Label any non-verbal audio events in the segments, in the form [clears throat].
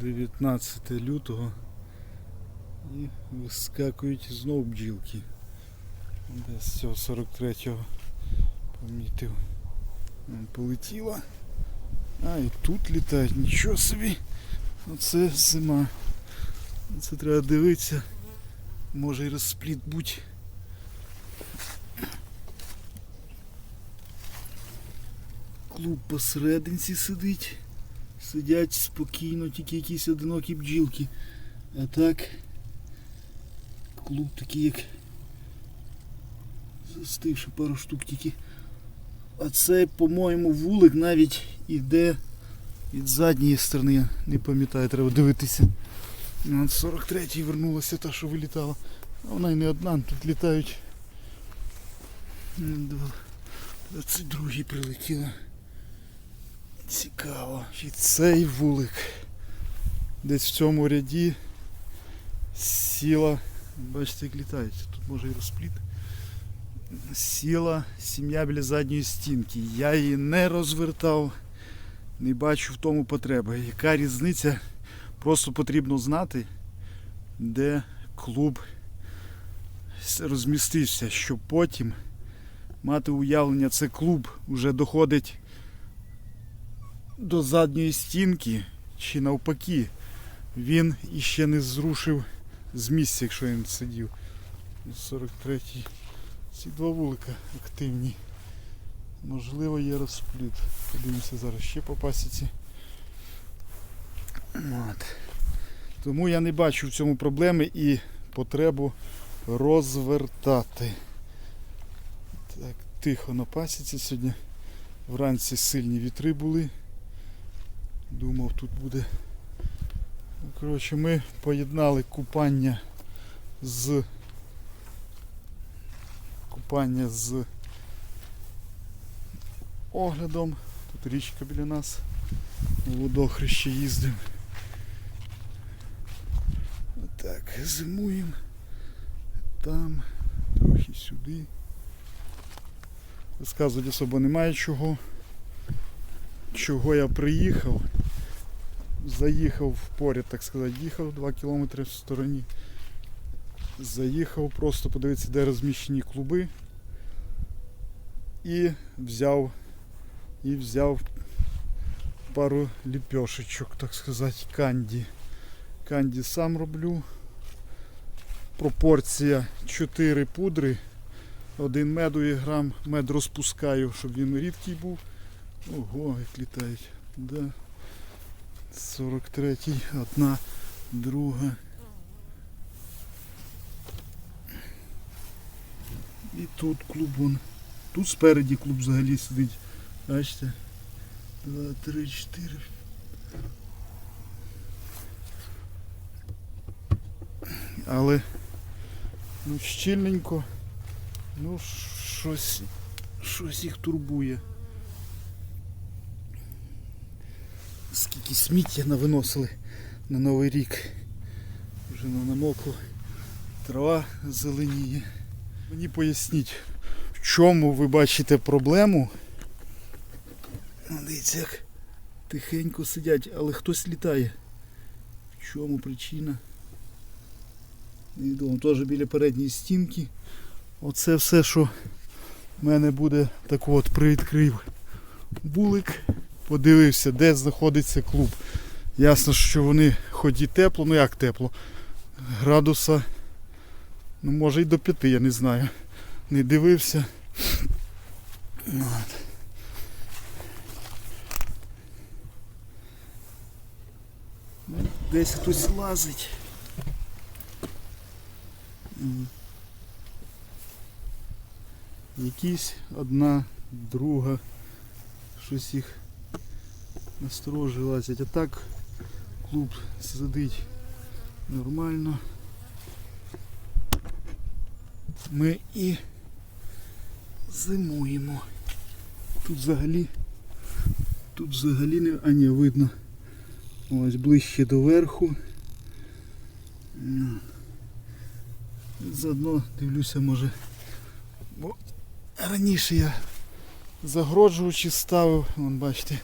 19 лютого і вискакують знов бджілки. Десь цього 43-го помітив. Полетіла. А, і тут літають, нічого собі. Оце зима. Це треба дивитися. Може і розспліт будь. Клуб посерединці сидить. Сидять спокійно, тільки якісь одинокі бджілки. А так клуб такий як застивши пару штук тільки. А це, по-моєму, вулик навіть іде від задньої сторони, не пам'ятаю, треба дивитися. Ну, 43-й вернулася та, що вилітала. А вона й не одна, тут літають. 22-й прилетіла. Цікаво. І цей вулик. Десь в цьому ряді сіла. Бачите, як літають. Тут може і розпліт. Сіла сім'я біля задньої стінки. Я її не розвертав, не бачу в тому потреби. Яка різниця? Просто потрібно знати, де клуб розмістився, щоб потім мати уявлення, це клуб вже доходить до задньої стінки, чи навпаки, він іще не зрушив з місця, якщо він сидів. 43-й. Ці два вулика активні. Можливо, є розпліт. Подивимося зараз ще по пасіці. От. Тому я не бачу в цьому проблеми і потребу розвертати. Так, тихо на пасіці сьогодні. Вранці сильні вітри були. Думав, тут буде. Коротше, ми поєднали купання з купання з оглядом. Тут річка біля нас. У водохреще їздимо. Так, зимуємо. Там, трохи сюди. Розказувати особо немає чого. Чого я приїхав. Заїхав поряд, так сказати, їхав 2 кілометри в стороні. Заїхав просто подивитися, де розміщені клуби. І взяв і взяв пару ліпешечок, так сказати, канді. Канді сам роблю. Пропорція 4 пудри, один меду і грам. Мед розпускаю, щоб він рідкий був. Ого, як літають. Да. 43-й, одна, друга. І тут клуб вон. Тут спереді клуб взагалі сидить. Бачите? Два, три, чотири. Але ну щільненько. Ну щось, щось їх турбує. Скільки сміття навиносили на Новий рік. Вже на намокло. Трава зеленіє. Мені поясніть, в чому ви бачите проблему. Дивіться, як тихенько сидять, але хтось літає. В чому причина? Невідомо. Теж біля передньої стінки. Оце все, що в мене буде так от привідкрив булик. Подивився, де знаходиться клуб. Ясно, що вони хоч і тепло, ну як тепло, градуса, ну може й до п'яти, я не знаю. Не дивився. От. Ну, Десь хтось лазить. Якісь одна, друга, щось їх насторожі лазять. А так клуб сидить нормально. Ми і зимуємо. Тут взагалі, тут взагалі не... А ні, видно. Ось ближче до верху. Заодно дивлюся, може. Бо раніше я загороджувачі ставив, вон бачите,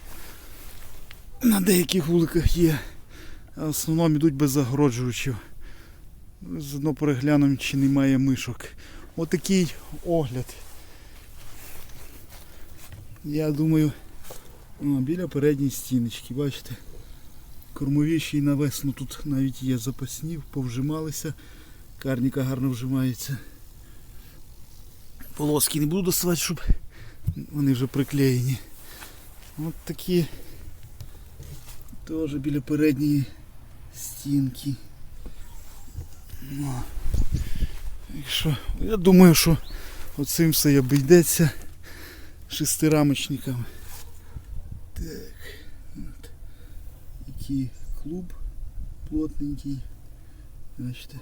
на деяких вуликах є. В основному йдуть без загороджувачів. Заодно переглянемо, чи немає мишок. Отакий огляд. Я думаю, о, біля передньої стіночки, бачите? Кормові ще й на весну тут навіть є запасні, повжималися. Карніка гарно вжимається. Полоски не буду доставати, щоб вони вже приклеєні. От такі теж біля передньої стінки. Ну, так я думаю, що оцим все і обійдеться шестирамочниками. Так. От. Який клуб плотненький. Бачите.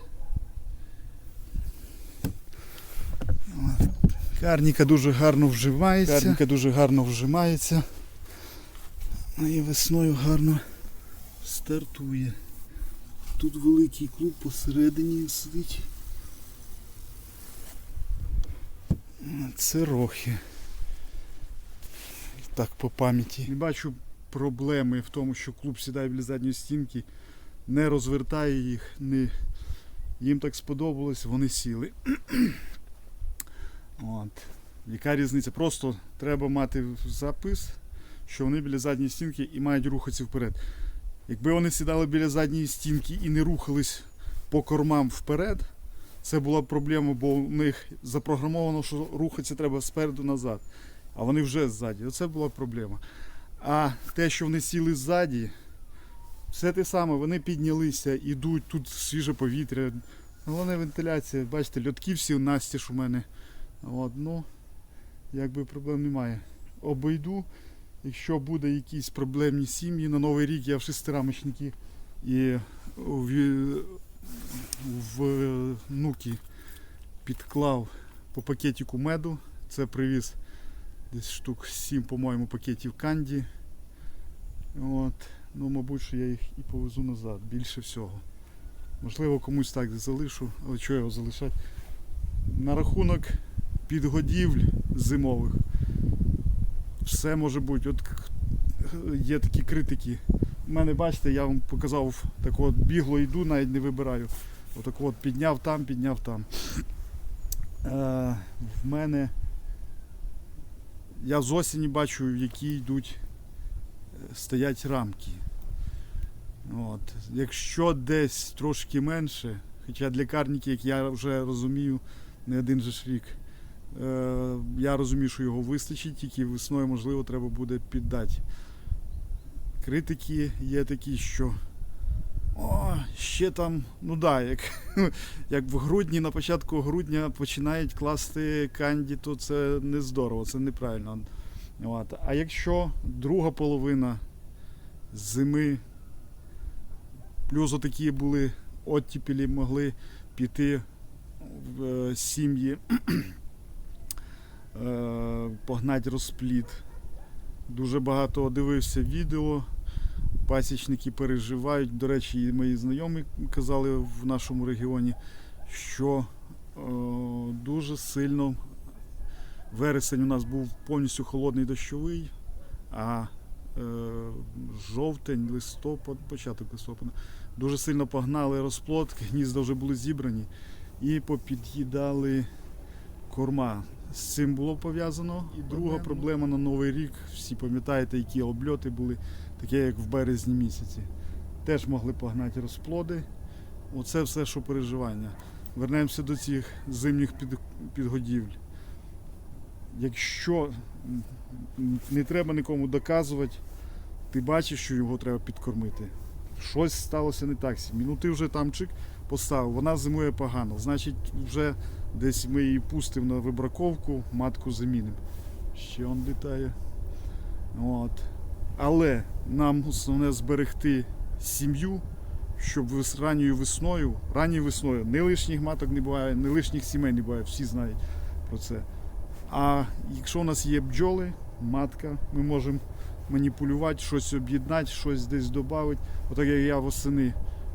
Карніка дуже гарно вживається. Карніка дуже гарно вжимається. Ну і весною гарно стартує. Тут великий клуб посередині він сидить. Це рохи. Так по пам'яті. Не бачу проблеми в тому, що клуб сідає біля задньої стінки, не розвертає їх, не... їм так сподобалось, вони сіли. [clears throat] От. Яка різниця? Просто треба мати запис, що вони біля задньої стінки і мають рухатися вперед. Якби вони сідали біля задньої стінки і не рухались по кормам вперед, це була б проблема, бо у них запрограмовано, що рухатися треба спереду назад, а вони вже ззаді. Оце була б проблема. А те, що вони сіли ззаді, все те саме, вони піднялися, ідуть, тут свіже повітря. Головне вентиляція, бачите, льотки всі настіж у мене. От, ну, якби проблем немає. Обійду. Якщо буде якісь проблемні сім'ї на Новий рік, я в шестирамочники і в, в нуки підклав по пакетику меду. Це привіз десь штук 7, по-моєму, пакетів канді. От. Ну, мабуть, що я їх і повезу назад, більше всього. Можливо, комусь так залишу, але чого його залишати? На рахунок підгодівль зимових. Все може бути. От є такі критики. У мене, бачите, я вам показав так от бігло йду, навіть не вибираю. Отак от підняв там, підняв там. Е, в мене я з осені бачу, в які йдуть, е, стоять рамки. От. Якщо десь трошки менше, хоча для карніки, як я вже розумію, не один же ж рік. Е, я розумію, що його вистачить, тільки весною, можливо, треба буде піддати. Критики є такі, що о, ще там, ну да, як, [laughs] як в грудні, на початку грудня починають класти канді, то це не здорово, це неправильно. От. А якщо друга половина зими, плюс отакі були оттіпілі, могли піти в е, сім'ї [clears throat] погнати розплід. Дуже багато дивився відео. Пасічники переживають. До речі, мої знайомі казали в нашому регіоні, що е, дуже сильно вересень у нас був повністю холодний дощовий, а е, жовтень, листопад, початок листопада, дуже сильно погнали розплод, гнізда вже були зібрані і попід'їдали корма. З цим було пов'язано. І друга проблема на Новий рік. Всі пам'ятаєте, які обльоти були, таке як в березні місяці. Теж могли погнати розплоди. Оце все, що переживання. Вернемося до цих зимніх під, підгодівель. Якщо не треба нікому доказувати, ти бачиш, що його треба підкормити. Щось сталося не так. Ну ти вже там чик поставив, вона зимує погано. Значить, вже десь ми її пустимо на вибраковку, матку замінимо. Ще он літає. От. Але нам основне зберегти сім'ю, щоб ранньою весною, ранньою весною не лишніх маток не буває, не лишніх сімей не буває, всі знають про це. А якщо у нас є бджоли, матка, ми можемо маніпулювати, щось об'єднати, щось десь додати. Отак як я восени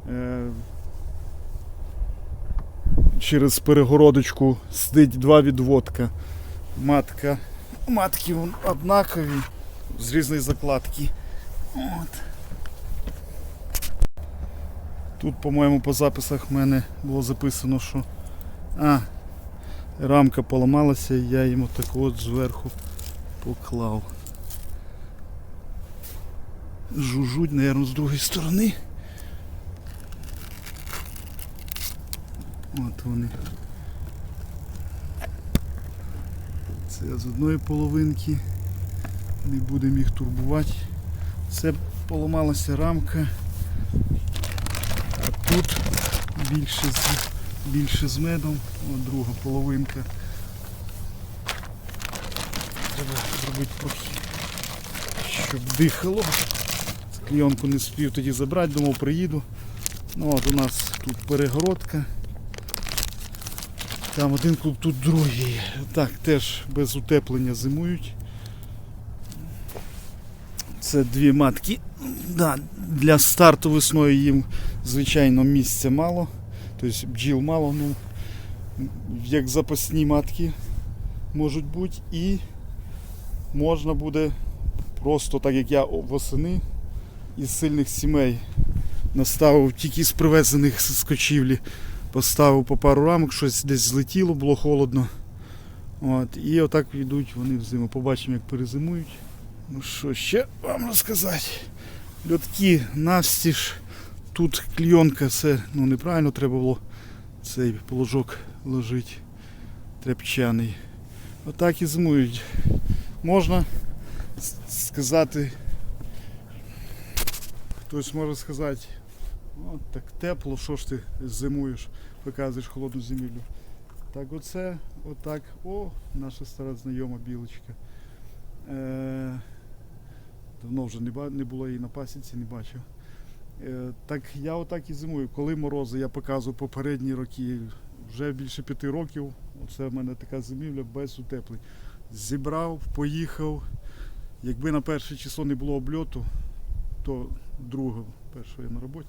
е, через перегородочку сидить два відводка. Матка. Матки однакові з різної закладки. От. Тут, по-моєму, по записах в мене було записано, що. А, рамка поламалася, і я йому так от зверху поклав. Жужуть, мабуть, з другої сторони. От вони. Це з одної половинки. Не будемо їх турбувати. Це поламалася рамка. А тут більше з, більше з медом. От друга половинка. Треба зробити прохід, щоб дихало. Клійонку не спів тоді забрати, думав приїду. Ну от у нас тут перегородка. Там один клуб, тут другий. Так, теж без утеплення зимують. Це дві матки. Да, для старту весною їм, звичайно, місця мало. Тобто бджіл мало, ну, як запасні матки можуть бути. І можна буде просто так як я восени із сильних сімей наставив тільки з привезених з кочівлі. Поставив по пару рамок, щось десь злетіло, було холодно. От, і отак йдуть вони в зиму. Побачимо, як перезимують. Ну що ще вам розказати? Льотки навстіж. Тут клійонка, це ну, неправильно треба було цей положок ложити тряпчаний. Отак і зимують. Можна сказати, хтось може сказати, от так тепло, що ж ти зимуєш, показуєш холодну зимівлю. Так оце, отак, о, наша стара знайома білочка. Е, давно вже не, було її на пасіці, не бачив. Е, так я отак і зимую. Коли морози, я показую попередні роки, вже більше п'яти років. Оце в мене така зимівля без утеплень. Зібрав, поїхав. Якби на перше число не було обльоту, то другого, першого я на роботі,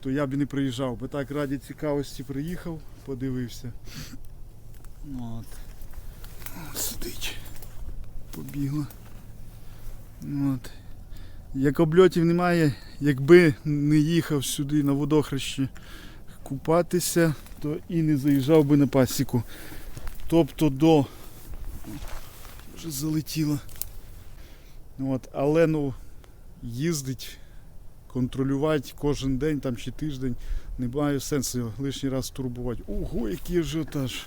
то я б і не приїжджав. Би так раді цікавості приїхав, подивився. От. Сидить. Побігла. От. Як обльотів немає, якби не їхав сюди на водохрещі купатися, то і не заїжджав би на пасіку. Тобто до вже залетіло. От, але ну їздить, контролювати кожен день там чи тиждень немає сенсу лишній раз турбувати. Ого, який ажіотаж.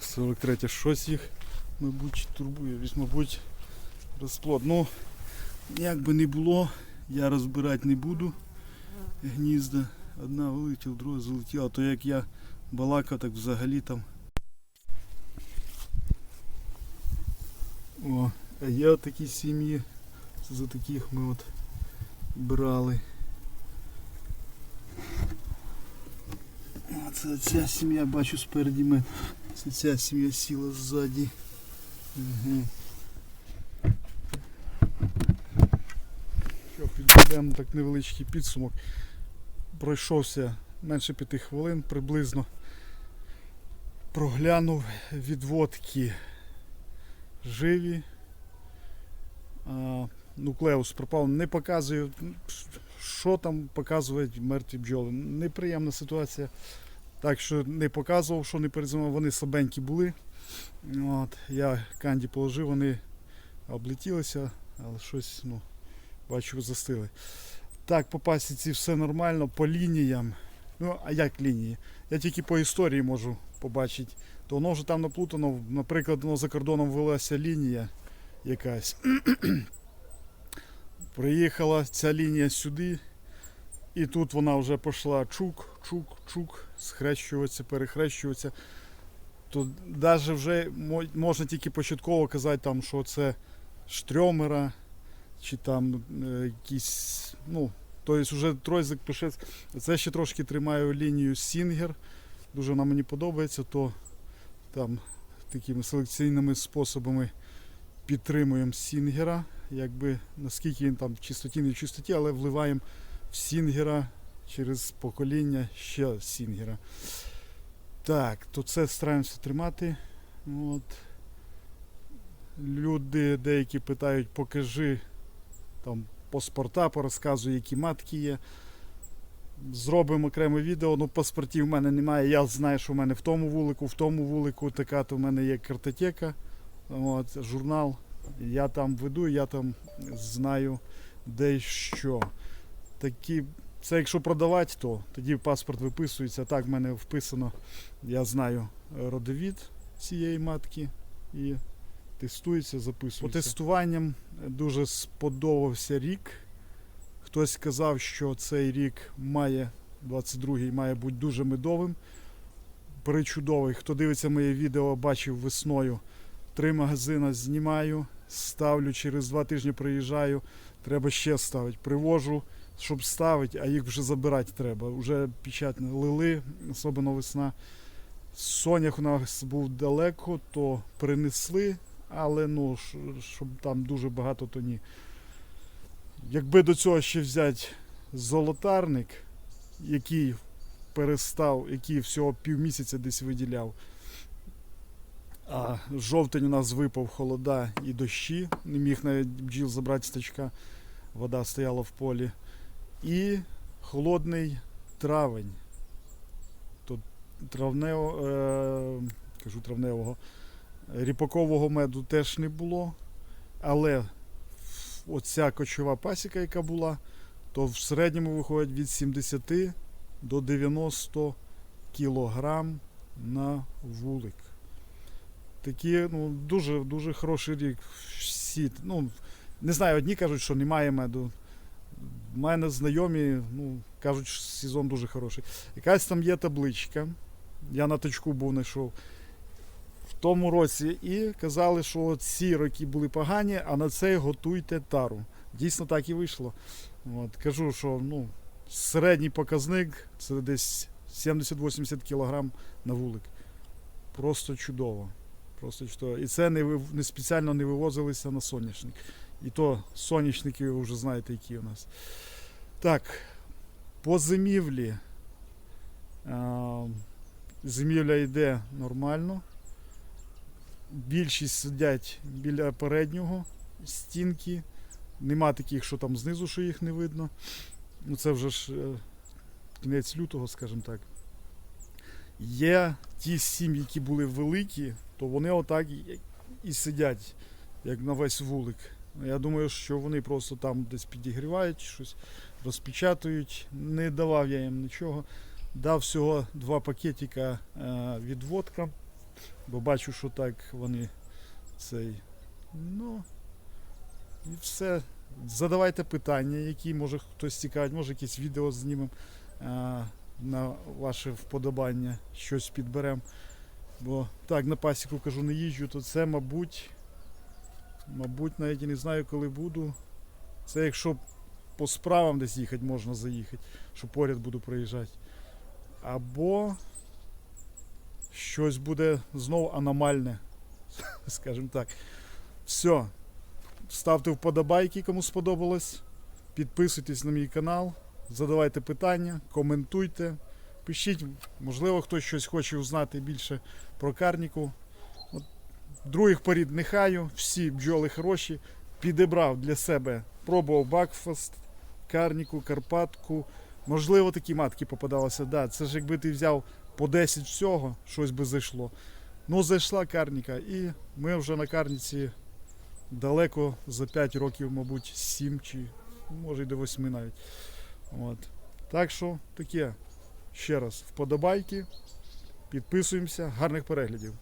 43 щось їх, мабуть, турбує. Вісь, мабуть, розплод. Ну, як би не було, я розбирати не буду гнізда. Одна вилетіла, друга залетіла, а то як я балакав, так взагалі там. О, а є такі сім'ї, за таких ми от брали. А це ця сім'я, бачу спереді ми. Це ця сім'я сіла ззаді. Угу. Що, підведемо так невеличкий підсумок. Пройшовся менше п'яти хвилин приблизно. Проглянув відводки живі. Нуклеус пропав. Не показую, що там показують мертві бджоли. Неприємна ситуація. Так що не показував, що не перезимував, вони слабенькі були. От, я канді положив, вони облетілися, але щось, ну, бачу, застили. Так, по пасіці все нормально, по лініям. Ну, а як лінії? Я тільки по історії можу побачити. То воно вже там наплутано, наприклад, воно за кордоном велася лінія якась. Приїхала ця лінія сюди, і тут вона вже пішла чук, чук, чук, схрещуватися, перехрещуватися. То навіть вже можна тільки початково казати, там, що це штрьомера, чи там е, якісь, ну, тобто вже тройзик пише. Це ще трошки тримаю лінію Сінгер. Дуже вона мені подобається, то там такими селекційними способами підтримуємо Сінгера. Якби наскільки він там в чистоті, не в чистоті, але вливаємо в Сінгера через покоління ще Сінгера. Так, то це стараємося тримати. От. Люди деякі питають, покажи там паспорта, порозказую, які матки є. Зробимо окреме відео. Ну, паспортів в мене немає. Я знаю, що в мене в тому вулику, в тому вулику така, то в мене є картотека, от, журнал. Я там веду, я там знаю де й що. Такі, це якщо продавати, то тоді паспорт виписується. Так, в мене вписано, я знаю родовід цієї матки і тестується, записується. По тестуванням дуже сподобався рік. Хтось сказав, що цей рік має, 22-й має бути дуже медовим. Причудовий. Хто дивиться моє відео, бачив весною. Три магазини знімаю, ставлю, через два тижні приїжджаю. Треба ще ставити. Привожу, щоб ставити, а їх вже забирати треба. Вже печатні лили, особливо весна. Сонях у нас був далеко, то принесли, але ну, щоб там дуже багато, то ні. Якби до цього ще взяти золотарник, який перестав, який всього півмісяця десь виділяв. А жовтень у нас випав холода і дощі. Не міг навіть бджіл забрати з тачка. Вода стояла в полі. І холодний травень. Тут травнево, е, кажу травневого. Ріпакового меду теж не було. Але оця кочова пасіка, яка була, то в середньому виходить від 70 до 90 кілограм на вулик. Такі, ну, дуже, дуже хороший рік. Всі, ну, не знаю, одні кажуть, що немає меду. У мене знайомі ну, кажуть, що сезон дуже хороший. Якась там є табличка. Я на точку був знайшов в тому році і казали, що ці роки були погані, а на цей готуйте тару. Дійсно так і вийшло. От, кажу, що ну, середній показник це десь 70-80 кг на вулик. Просто чудово. Просто чудово. І це не, не спеціально не вивозилися на соняшник. І то соняшники ви вже знаєте, які у нас. Так, по зимівлі. Зимівля йде нормально. Більшість сидять біля переднього стінки. Нема таких, що там знизу, що їх не видно. Ну це вже ж е, кінець лютого, скажімо так. Є ті сім'ї, які були великі, то вони отак і, сидять, як на весь вулик. Я думаю, що вони просто там десь підігрівають, щось розпечатують. Не давав я їм нічого. Дав всього два пакетика е, відводка, бо бачу, що так вони цей. Ну, і все. Задавайте питання, які може хтось цікавить, може якесь відео знімемо е, на ваше вподобання, щось підберемо. Бо так, на пасіку кажу, не їжджу, то це, мабуть, мабуть, навіть і не знаю, коли буду. Це якщо по справам десь їхати, можна заїхати, що поряд буду проїжджати. Або щось буде знову аномальне, [laughs] скажімо так. Все. Ставте вподобайки, кому сподобалось. Підписуйтесь на мій канал, задавайте питання, коментуйте. Пишіть, можливо, хтось щось хоче узнати більше про карніку. От, других порід не хаю, всі бджоли хороші. Підібрав для себе, пробував Бакфаст, карніку, Карпатку. Можливо, такі матки попадалися. Да, це ж якби ти взяв по 10 всього, щось би зайшло. Ну, зайшла карніка, і ми вже на карніці далеко за 5 років, мабуть, 7 чи може й до 8 навіть. От. Так що таке. Ще раз, вподобайки, підписуємося, гарних переглядів.